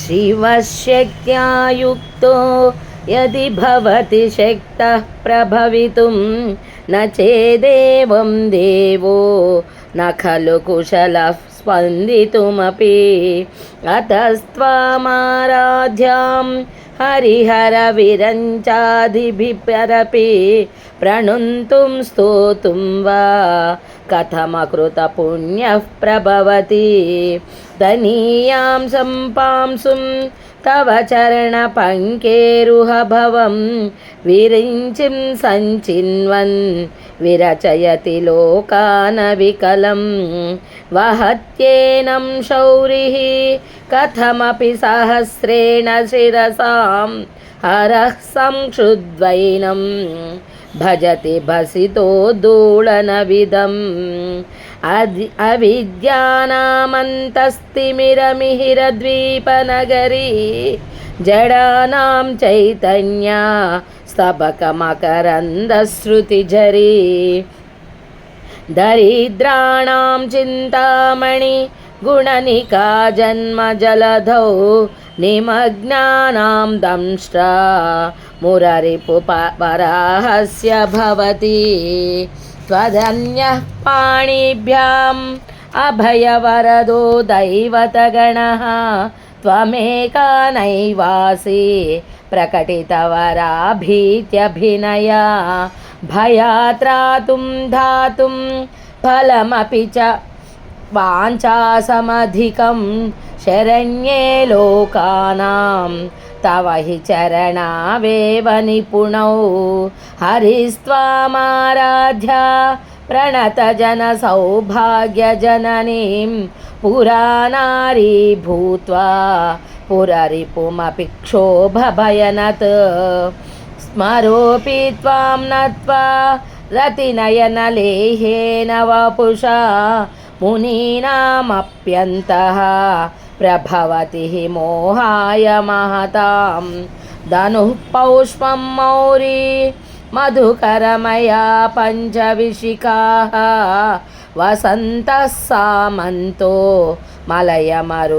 शिवशक्त्या युक्तो यदि भवति शक्तः प्रभवितुं न चेदेवं देवो न खलु कुशलः स्पन्दितुमपि अतस्त्वामाराध्यां हरिहरविरञ्चादिभिपरपि प्रणुन्तुं स्तोतुं वा कथमकृतपुण्यः प्रभवति दनीयां सम्पांसुं तव चरणपङ्केरुहभवं विरिञ्चिं सञ्चिन्वन् विरचयति लोकानविकलं वहत्येनं शौरिः कथमपि सहस्रेण शिरसां हरः संक्षुद्वैनं भजति भसितो दूळनविदम् अदि अविद्यानामन्तस्तिमिरमिहिरद्वीपनगरी जडानां चैतन्या स्तबकमकरन्दश्रुतिझरी दरिद्राणां चिन्तामणि गुणनिका जन्मजलधौ निमग्नानां दंष्ट्रा मुररिपुपराहस्य भवति त्वदन्यः पाणिभ्याम् अभयवरदो दैवतगणः त्वमेका नैवासि प्रकटितवराभीत्यभिनया भयात्रातुं धातुं फलमपि च वाञ्छासमधिकं శరణ్యే లోకానాం తవ హి చరణావేవ నిపుణౌ హరిస్వామారాధ్య ప్రణతజన సౌభాగ్యజననీం పురాణారీ భూత్వా పురరిపుమపి క్షోభభయనత్ స్మరోపి త్వాం నత్వా రతినయనలేహేన వపుషా మునీనామప్యంతః प्रभवति हि मोहाय महतां। धनुः पौष्पं मौरी, मधुकरमया पञ्चविशिखाः। वसन्तः सामन्तो, मलयमरुदायोधनरथः।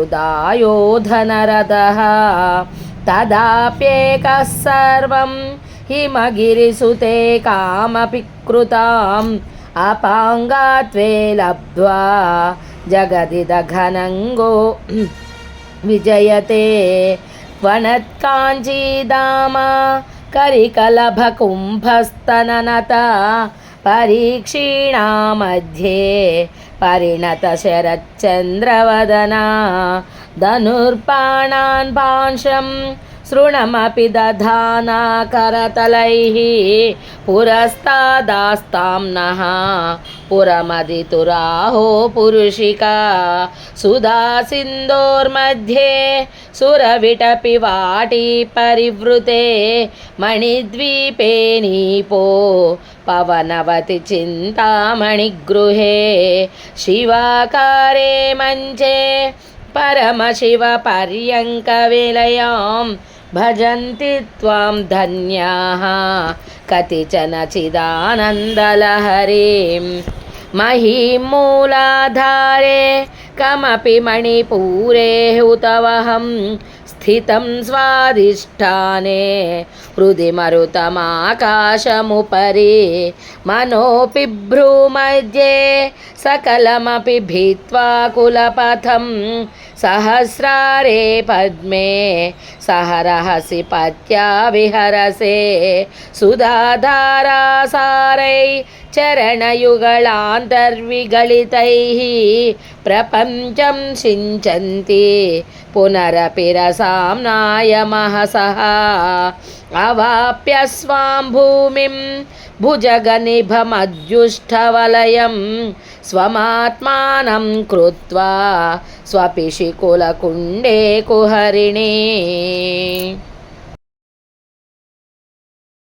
तदाप्येकः सर्वं हिमगिरिसुते कामपि कृताम्। अपाङ्गात्वे लब्ध्वा जगदिदघनङ्गो। विजयते वनत्काञ्चीदामा करिकलभकुम्भस्तननता परीक्षीणा मध्ये परिणतशरच्चन्द्रवदना धनुर्पाणान् पांशं शृणमपि दधाना करतलैः पुरस्तादास्तां नः पुरमदितुराहो पुरुषिका सुधा सिन्दोर्मध्ये सुरविटपि वाटी परिवृते मणिद्वीपे नीपो पवनवति चिन्तामणिगृहे शिवाकारे मञ्चे परमशिवपर्यङ्कविलयां భజంతి త్వం ధన్యాः. కతిచన చిదానందలహరీం. మహీమూలాధారే కమపి మణిపూరే హుతవహం स्थितं स्वाधिष्ठाने हृदि मरुतमाकाशमुपरि मनोऽपि भ्रूमध्ये सकलमपि भित्त्वा कुलपथं सहस्रारे पद्मे सहरहसि पत्या विहरसे सुधाधारासारै चरणयुगलान्तर्विगलितैः प्रपञ्चं सिञ्चन्ति पुनरपि रसाम्नाय महसः अवाप्य स्वां भूमिं भुजगनिभमद्युष्टवलयं स्वमात्मानं कृत्वा स्वपिशिकुलकुण्डे कुहरिणे।